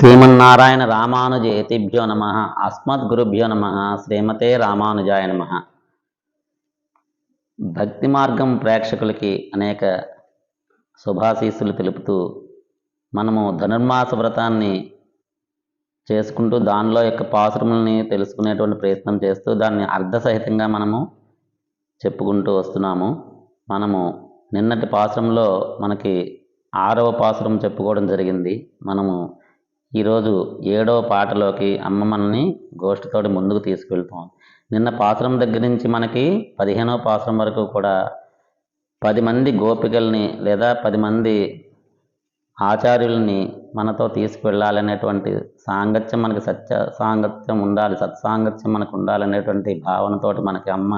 శ్రీమన్నారాయణ రామానుజేతిభ్యో నమ. అస్మద్గురుభ్యో నమ. శ్రీమతే రామానుజాయ నమ. భక్తి మార్గం ప్రేక్షకులకి అనేక శుభాశీస్సులు తెలుపుతూ మనము ధనుర్మాస వ్రతాన్ని చేసుకుంటూ దానిలో యొక్క పాసురములని తెలుసుకునేటువంటి ప్రయత్నం చేస్తూ దాన్ని అర్ధసహితంగా మనము చెప్పుకుంటూ వస్తున్నాము. మనము నిన్నటి పాసురంలో మనకి ఆరవ పాసురం చెప్పుకోవడం జరిగింది. మనము ఈరోజు ఏడవ పాటలోకి అమ్మ మనల్ని గోష్ఠితోటి ముందుకు తీసుకెళ్తాం. నిన్న పాసురం దగ్గర నుంచి మనకి పదిహేనవ పాసురం వరకు కూడా పది మంది గోపికల్ని లేదా పది మంది ఆచార్యుల్ని మనతో తీసుకువెళ్ళాలనేటువంటి సాంగత్యం మనకి సత్య సాంగత్యం ఉండాలి సత్సాంగత్యం మనకు ఉండాలనేటువంటి భావనతోటి మనకి అమ్మ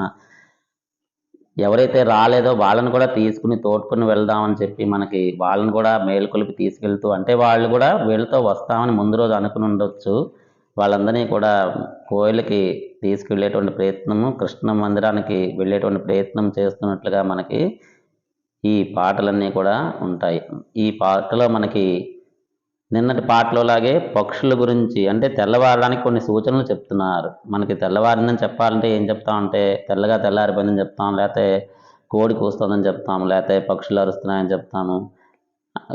ఎవరైతే రాలేదో వాళ్ళని కూడా తీసుకుని తోడుకుని వెళ్దామని చెప్పి మనకి వాళ్ళని కూడా మేలుకొలిపి తీసుకెళ్తూ అంటే వాళ్ళు కూడా వీళ్ళతో వస్తామని ముందు రోజు అనుకుని ఉండొచ్చు. వాళ్ళందరినీ కూడా కోయిలకి తీసుకెళ్ళేటువంటి ప్రయత్నము కృష్ణ మందిరానికి వెళ్ళేటువంటి ప్రయత్నం చేస్తున్నట్లుగా మనకి ఈ పాటలన్నీ కూడా ఉంటాయి. ఈ పాటలో మనకి నిన్నటి పాటలోలాగే పక్షుల గురించి అంటే తెల్లవారడానికి కొన్ని సూచనలు చెప్తున్నారు. మనకి తెల్లవారిందని చెప్పాలంటే ఏం చెప్తామంటే తెల్లగా తెల్లారిపోయిందని చెప్తాం లేకపోతే కోడి కూస్తుందని చెప్తాం లేకపోతే పక్షులు అరుస్తున్నాయని చెప్తాము.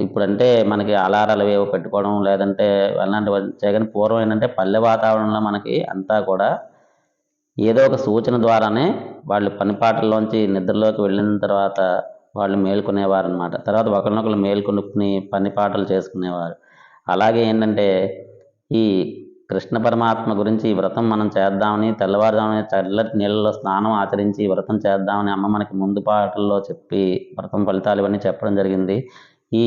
ఇప్పుడంటే మనకి అలారాలు ఏవో పెట్టుకోవడం లేదంటే అలాంటివి చేయగానే పూర్వం ఏంటంటే పల్లె వాతావరణంలో మనకి అంతా కూడా ఏదో ఒక సూచన ద్వారానే వాళ్ళు పనిపాటల్లోంచి నిద్రలోకి వెళ్ళిన తర్వాత వాళ్ళు మేల్కొనేవారు అనమాట తర్వాత ఒకరినొకరు మేల్కొనుక్కుని పని పాటలు చేసుకునేవారు. అలాగే ఏంటంటే ఈ కృష్ణ పరమాత్మ గురించి ఈ వ్రతం మనం చేద్దామని తెల్లవారుజామున చల్లటి నీళ్ళలో స్నానం ఆచరించి వ్రతం చేద్దామని అమ్మ మనకి ముందు పాటల్లో చెప్పి వ్రతం ఫలితాలు ఇవన్నీ చెప్పడం జరిగింది. ఈ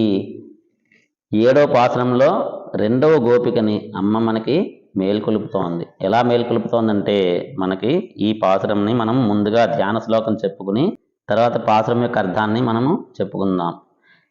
ఏడో పాసనంలో రెండవ గోపికని అమ్మ మనకి మేల్కొలుపుతోంది. ఎలా మేల్కొలుపుతోందంటే మనకి ఈ పాసురంని మనం ముందుగా ధ్యాన శ్లోకం చెప్పుకుని తర్వాత పాసురం యొక్క అర్థాన్ని మనము చెప్పుకుందాం.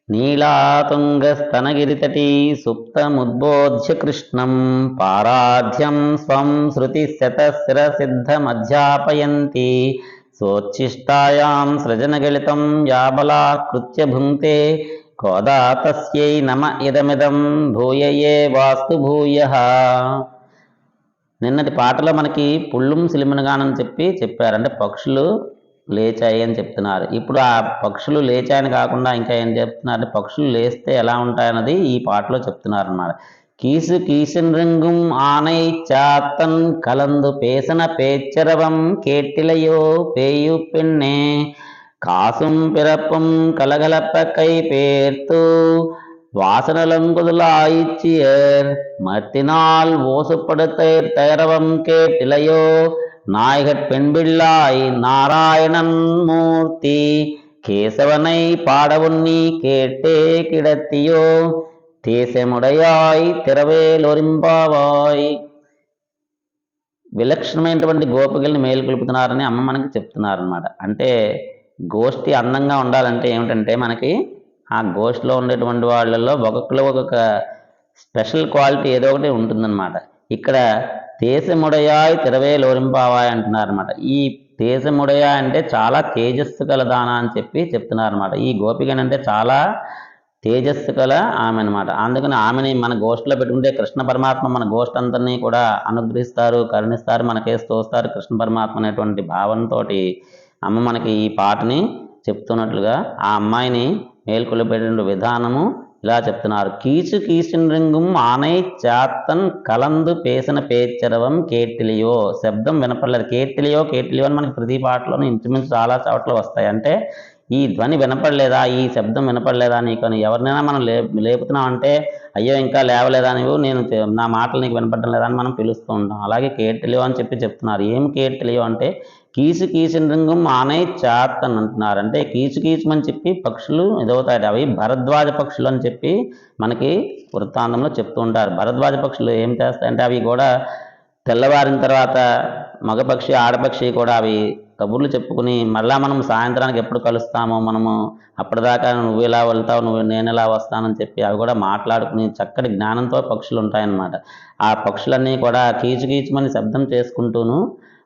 నీలాతుంగస్తనగిరితటీ సుప్తముద్బోధ్య కృష్ణం పారాధ్యం స్వం శృతి శతశిరసిద్ధమధ్యాపయంతి సృజనగళితం సృజనగలితం యాబలాకృత్య భుంక్తే కోదా తస్యై నమ ఇదమిదం భూయయే వాస్తు భూయ నిన్నటి పాటలో మనకి పుళ్ళుం సిలిమినగానని చెప్పి చెప్పారు అంటే పక్షులు లేచాయి అని చెప్తున్నారు. ఇప్పుడు ఆ పక్షులు లేచాయని కాకుండా ఇంకా ఏం చెప్తున్నారు? పక్షులు లేస్తే ఎలా ఉంటాయన్నది ఈ పాటలో చెప్తున్నారు అన్నమాట కీసు కీసిన్ రింగుం ఆనై చాతన్ కలందు పేసన పేచ్చరవం కేటిలయో పేయు పెన్నే. కాసుం పిరపం కలగలప్ప కై పేర్తూ வாசனலங்குதலாயிச்சியர் மத்தினால் ஓசுப்படுத்தயர் తైరవం కేటిలయో நாயகற் பெண்பிள்ளாய் நாராயணன் மூர்த்தி கேசவனை పాడవుణ్ణి நீ கேட்டே கிடத்தியோ தேசமுடையாய் విలక్షణమైనటువంటి గోపికల్ని మేలుకొల్పుతున్నారని అమ్మ మనకి చెప్తున్నారనమాట అంటే గోష్ఠి అందంగా ఉండాలంటే ఏమిటంటే మనకి ఆ గోష్ఠిలో ఉండేటువంటి వాళ్ళల్లో ఒక్కొక్కరు ఒక్కొక్క స్పెషల్ క్వాలిటీ ఏదో ఒకటి ఉంటుందన్నమాట. ఇక్కడ తేసముడయాయ్ తిరవే లోరింపావాయ్ అంటున్నారనమాట ఈ తేసముడయా అంటే చాలా తేజస్సు కల దాన అని చెప్పి చెప్తున్నారనమాట ఈ గోపికని అంటే చాలా తేజస్సు కల ఆమె అనమాట అందుకని ఆమెని మన గోష్ఠిలో పెట్టుకుంటే కృష్ణ పరమాత్మ మన గోష్ఠి అందరినీ కూడా అనుగ్రహిస్తారు కరుణిస్తారు మనకేసి తోస్తారు కృష్ణ పరమాత్మ అనేటువంటి భావనతోటి అమ్మ మనకి ఈ పాటని చెప్తున్నట్లుగా ఆ అమ్మాయిని మేల్కొలిపేటువంటి విధానము ఇలా చెప్తున్నారు. కీచు కీచిన ఆనై చాతన్ కలందు పేసిన పేచరవం కేటిలియో. శబ్దం వినపడలేదు. కేటిలియో కేటిలియో అని మనకి ప్రతి పాటలోనూ ఇంచుమించు చాలా చోట్ల వస్తాయి. అంటే ఈ ధ్వని వినపడలేదా? ఈ శబ్దం వినపడలేదా నీకు అని ఎవరినైనా మనం లే లేపుతున్నాం అంటే అయ్యో ఇంకా లేవలేదా నువ్వు నేను నా మాటలు నీకు వినపడడం లేదా అని మనం పిలుస్తూ ఉంటాం. అలాగే కేటిలియో అని చెప్పి చెప్తున్నారు. ఏం కేటిలియో అంటే కీసు కీసిన రింగం ఆనై చాత్ అని అంటున్నారు అంటే కీసు కీసుమని చెప్పి పక్షులు ఎదవుతాయి అవి భరద్వాజ పక్షులు అని చెప్పి మనకి వృత్తాంతంలో చెప్తూ ఉంటారు. భరద్వాజ పక్షులు ఏం చేస్తాయంటే అవి కూడా తెల్లవారిన తర్వాత మగపక్షి ఆడపక్షి కూడా అవి కబుర్లు చెప్పుకుని మళ్ళా మనం సాయంత్రానికి ఎప్పుడు కలుస్తామో మనము అప్పటిదాకా నువ్వు ఇలా వెళ్తావు నువ్వు నేను ఇలా వస్తానని చెప్పి అవి కూడా మాట్లాడుకుని చక్కటి జ్ఞానంతో పక్షులు ఉంటాయన్నమాట. ఆ పక్షులన్నీ కూడా కీచుకీచుమని శబ్దం చేసుకుంటూను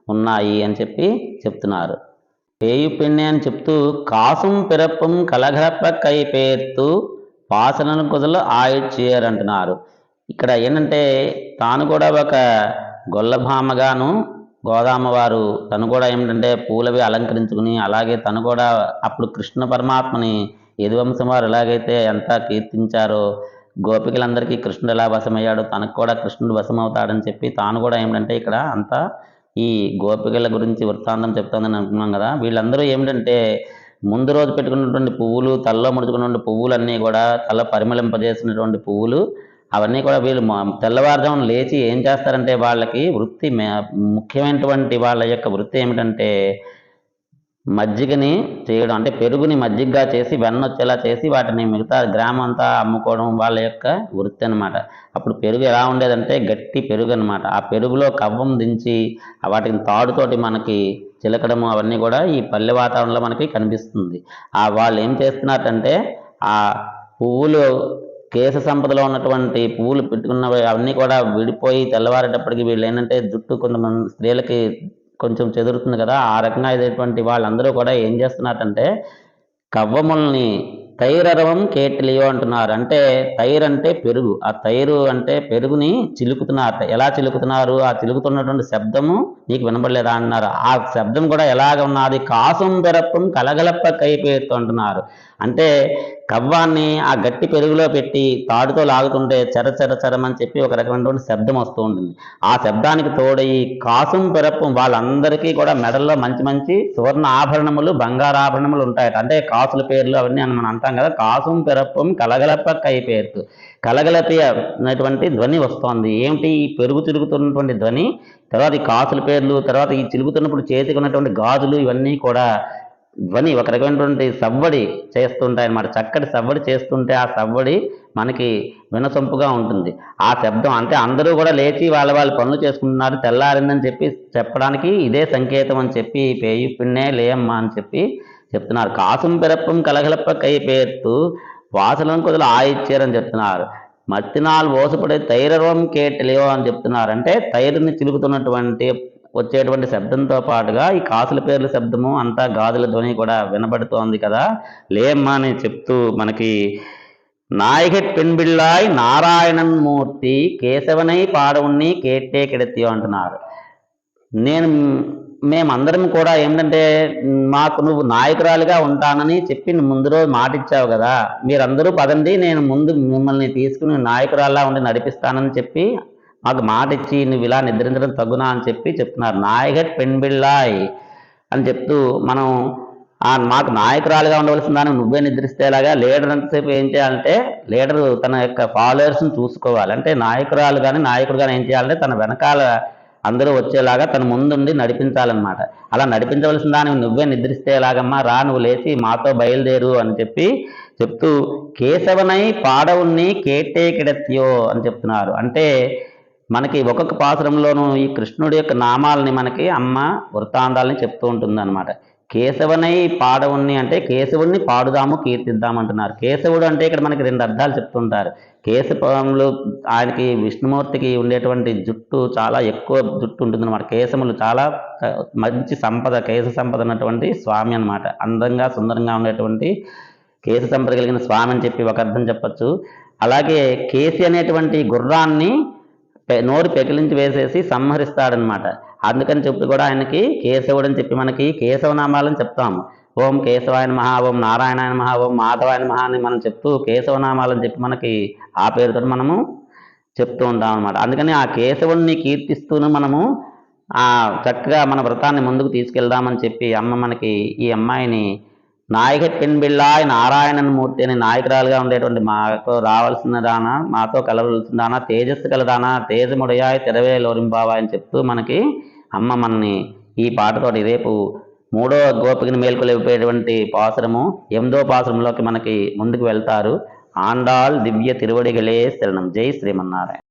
ఉన్నాయి అని చెప్పి చెప్తున్నారు. పేయు పెಣ್ಣೆ అని చెప్తూ కాసుం పిరప్పం కలగరప్ప కై పేర్తు పాసనను కుదలు ఆయుడ్చేయర్ అంటున్నారు. ఇక్కడ ఏంటంటే తాను కూడా ఒక గొల్లభామగాను గోదామ వారు తను కూడా ఏమిటంటే పూలవి అలంకరించుకుని అలాగే తను కూడా అప్పుడు కృష్ణ పరమాత్మని యదువంశం వారు ఎలాగైతే ఎంత కీర్తించారో గోపికలందరికీ కృష్ణుడు ఎలా వశమయ్యాడో తనకు కూడా కృష్ణుడు వశమవుతాడని చెప్పి తాను కూడా ఏమిటంటే ఇక్కడ అంతా ఈ గోపికల గురించి వృత్తాంతం చెప్తుందని అనుకున్నాం కదా. వీళ్ళందరూ ఏమిటంటే ముందు రోజు పెట్టుకున్నటువంటి పువ్వులు తలలో ముడుచుకున్నటువంటి పువ్వులన్నీ కూడా తల పరిమళింపజేసినటువంటి పువ్వులు అవన్నీ కూడా వీళ్ళు తెల్లవారుజామున లేచి ఏం చేస్తారంటే వాళ్ళకి వృత్తి ముఖ్యమైనటువంటి వాళ్ళ యొక్క వృత్తి ఏమిటంటే మజ్జిగని చేయడం అంటే పెరుగుని మజ్జిగగా చేసి వెన్న వచ్చేలా చేసి వాటిని మిగతా గ్రామం అంతా అమ్ముకోవడం వాళ్ళ యొక్క వృత్తి అనమాట అప్పుడు పెరుగు ఎలా ఉండేదంటే గట్టి పెరుగు అనమాట ఆ పెరుగులో కవ్వం దించి వాటిని తాడుతోటి మనకి చిలకడము అవన్నీ కూడా ఈ పల్లె వాతావరణంలో మనకి కనిపిస్తుంది. ఆ వాళ్ళు ఏం చేస్తున్నారంటే ఆ పువ్వులు కేశ సంపదలో ఉన్నటువంటి పువ్వులు పెట్టుకున్నవి అవన్నీ కూడా విడిపోయి తెల్లవారేటప్పటికి వీళ్ళు ఏంటంటే జుట్టు కొంతమంది స్త్రీలకి కొంచెం చెదురుతుంది కదా ఆ రకంగా ఇదేటువంటి వాళ్ళందరూ కూడా ఏం చేస్తున్నారంటే కవ్వముల్ని తైరరవం కేటిలియో అంటున్నారు. అంటే తైర్ అంటే పెరుగు. ఆ తైరు అంటే పెరుగుని చిలుకుతున్నారు. ఎలా చిలుకుతున్నారు? ఆ చిలుకుతున్నటువంటి శబ్దము నీకు వినబడలేదా అన్నారు ఆ శబ్దం కూడా ఎలాగ ఉన్నది? కాసం పెరప్పం కలగలప్ప కైపేత్తు అంటున్నారు. అంటే కవ్వాన్ని ఆ గట్టి పెరుగులో పెట్టి తాడుతో లాగుతుంటే చెర చెర చెరమని చెప్పి ఒక రకమైనటువంటి శబ్దం వస్తూ ఉంటుంది. ఆ శబ్దానికి తోడై కాసుం కాసం పెరప్పం వాళ్ళందరికీ కూడా మెడల్లో మంచి మంచి సువర్ణ ఆభరణములు బంగారు ఆభరణములు ఉంటాయట. అంటే కాసుల పేర్లు అవన్నీ అని మనం అంటాం కదా. కాసుం పెరప్పం కలగలప్ప కై పేర్తు. కలగలపి అనేటువంటి ధ్వని వస్తోంది. ఏమిటి? ఈ పెరుగు తిరుగుతున్నటువంటి ధ్వని తర్వాత ఈ కాసుల పేర్లు తర్వాత ఈ చిలుగుతున్నప్పుడు చేతికి ఉన్నటువంటి గాజులు ఇవన్నీ కూడా ధ్వని ఒక రకమైనటువంటి సవ్వడి చేస్తుంటాయి అన్నమాట చక్కటి సవ్వడి చేస్తుంటే ఆ సవ్వడి మనకి వినసొంపుగా ఉంటుంది. ఆ శబ్దం అంటే అందరూ కూడా లేచి వాళ్ళ వాళ్ళ పనులు చేసుకుంటున్నారు తెల్లారిందని చెప్పి చెప్పడానికి ఇదే సంకేతం అని చెప్పి పేయి పిన్నే లేయమ్మా అని చెప్పి చెప్తున్నారు. కాసుం పిరప్పం కలగలప్ప కై పేర్తు వాసలను కొద్దిగా ఆయిచ్చారని చెప్తున్నారు. మత్తినాలు ఓసపడే తైరవం కేటలియో అని చెప్తున్నారు. అంటే తైరుని చిలుకుతున్నటువంటి వచ్చేటువంటి శబ్దంతో పాటుగా ఈ కాసుల పేర్ల శబ్దము అంతా గాజుల ధ్వని కూడా వినబడుతోంది కదా. లేమ్మా అని చెప్తూ మనకి నాయక పెన్బిళ్ళాయ్ నారాయణన్ మూర్తి కేశవనై పాడవుణ్ణి కేట్టే కిడత్యో అంటున్నారు. నేను మేమందరం కూడా ఏంటంటే మాకు నువ్వు నాయకురాలుగా ఉంటానని చెప్పి నువ్వు ముందు రోజు మాట ఇచ్చావు కదా. మీరందరూ పదండి నేను ముందు మిమ్మల్ని తీసుకుని నాయకురాల్లా ఉండి నడిపిస్తానని చెప్పి మాకు మాట ఇచ్చి నువ్వు ఇలా నిద్రించడం తగునా అని చెప్పి చెప్తున్నారు. నాయకట్ పెన్బిళ్ళాయ్ అని చెప్తూ మనం మాకు నాయకురాలుగా ఉండవలసిన దాన్ని నువ్వే నిద్రిస్తేలాగా లీడర్ ఎంతసేపు ఏం చేయాలంటే లీడర్ తన యొక్క ఫాలోయర్స్ని చూసుకోవాలి. అంటే నాయకురాలు కానీ నాయకుడు కానీ ఏం చేయాలంటే తన వెనకాల అందరూ వచ్చేలాగా తన ముందుండి నడిపించాలన్నమాట. అలా నడిపించవలసిన దాన్ని నువ్వే నిద్రిస్తేలాగమ్మా రా నువ్వు లేచి మాతో బయలుదేరు అని చెప్పి చెప్తూ కేశవనై పాడవుణ్ణి కేటే కిడత్యో అని చెప్తున్నారు. అంటే మనకి ఒక్కొక్క పాసురంలోనూ ఈ కృష్ణుడి యొక్క నామాలని మనకి అమ్మ వృత్తాంతాలని చెప్తూ ఉంటుంది అనమాట కేశవనై పాడవుణ్ణి అంటే కేశవుణ్ణి పాడుదాము కీర్తిద్దాం అంటున్నారు కేశవుడు అంటే ఇక్కడ మనకి రెండు అర్థాలు చెప్తుంటారు. కేశవంలో ఆయనకి విష్ణుమూర్తికి ఉండేటువంటి జుట్టు చాలా ఎక్కువ జుట్టు ఉంటుంది అనమాట కేశములు చాలా మంచి సంపద కేశ సంపద ఉన్నటువంటి స్వామి అన్నమాట. అందంగా సుందరంగా ఉండేటువంటి కేశ సంపద కలిగిన స్వామి అని చెప్పి ఒక అర్థం చెప్పచ్చు. అలాగే కేసి అనేటువంటి గుర్రాన్ని నోరు పెకిలించి వేసేసి సంహరిస్తాడనమాట అందుకని చెప్పి కూడా ఆయనకి కేశవుడు అని చెప్పి మనకి కేశవనామాలని చెప్తాము. ఓం కేశవాయన మహా ఓం నారాయణాయన మహా ఓం మాధవాయన మహా అని మనం చెప్తూ కేశవనామాలని చెప్పి మనకి ఆ పేరుతో మనము చెప్తూ ఉంటాం అనమాట అందుకని ఆ కేశవుడిని కీర్తిస్తూనే మనము ఆ చక్కగా మన వ్రతాన్ని ముందుకు తీసుకెళ్దామని చెప్పి అమ్మ మనకి ఈ అమ్మాయిని నాయక పెన్బిళ్ళాయ్ నారాయణన్ మూర్తి అనే నాయకురాలుగా ఉండేటువంటి మాకు రావాల్సిన దానా మాతో కలవలసిన దానా తేజస్సు కలదానా తేజముడయాయ్ తెరవే లోరింబావా అని చెప్తూ మనకి అమ్మ మనని ఈ పాటతోటి రేపు మూడో గోపికని మేల్కొలిపోయేటువంటి పాసురము ఎనిమిదో పాసురంలోకి మనకి ముందుకు వెళ్తారు. ఆండాల్ దివ్య తిరువడిగలే శరణం. జై శ్రీమన్నారాయణ.